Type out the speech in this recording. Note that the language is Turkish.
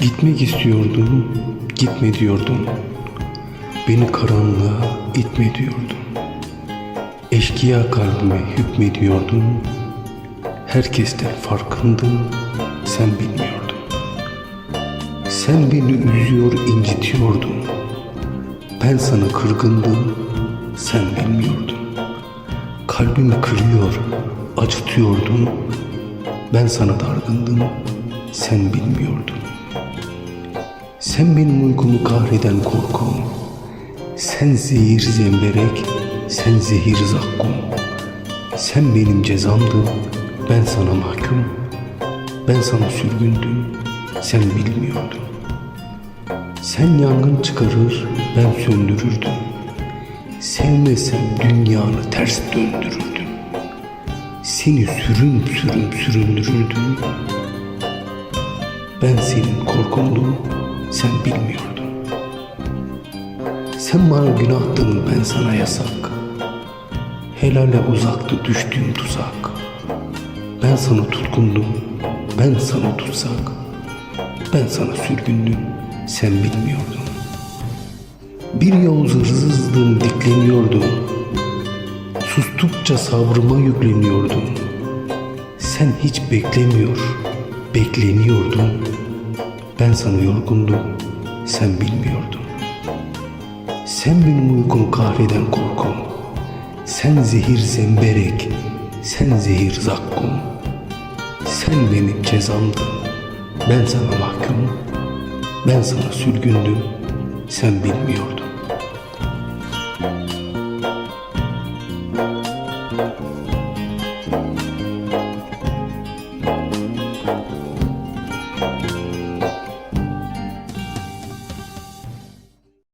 Gitmek istiyordum, gitme diyordum. Beni karanlığa itme diyordum. Eşkıya kalbime hükmediyordun. Herkesten farkındım, sen bilmiyordun. Sen beni üzüyor, incitiyordun. Ben sana kırgındım, sen bilmiyordun. Kalbimi kırıyor, acıtıyordun. Ben sana dargındım, sen bilmiyordun. Sen benim uykumu kahreden korkum. Sen zehir zemberek, sen zehir zakkum. Sen benim cezamdın, ben sana mahkum. Ben sana sürgündüm, sen bilmiyordun. Sen yangın çıkarır, ben söndürürdüm. Sevmesem dünyanı ters döndürürdüm. Seni sürüm sürüm süründürürdüm. Ben senin korkundum, sen bilmiyordun. Sen bana günahtın, ben sana yasak. Helale uzaktı düştüğüm tuzak. Ben sana tutkundum, ben sana tutsak. Ben sana sürgündüm, sen bilmiyordun. Bir yolcu hırsızlığım dikleniyordum. Sustukça sabrıma yükleniyordum. Sen hiç beklemiyor, bekleniyordun. Ben sana yorgundum, sen bilmiyordun. Sen benim uykumu kahreden korkum. Sen zehir zemberek, sen zehir zakkum. Sen benim cezamdın, ben sana mahkumum. Ben sana sürgündüm, sen bilmiyordun.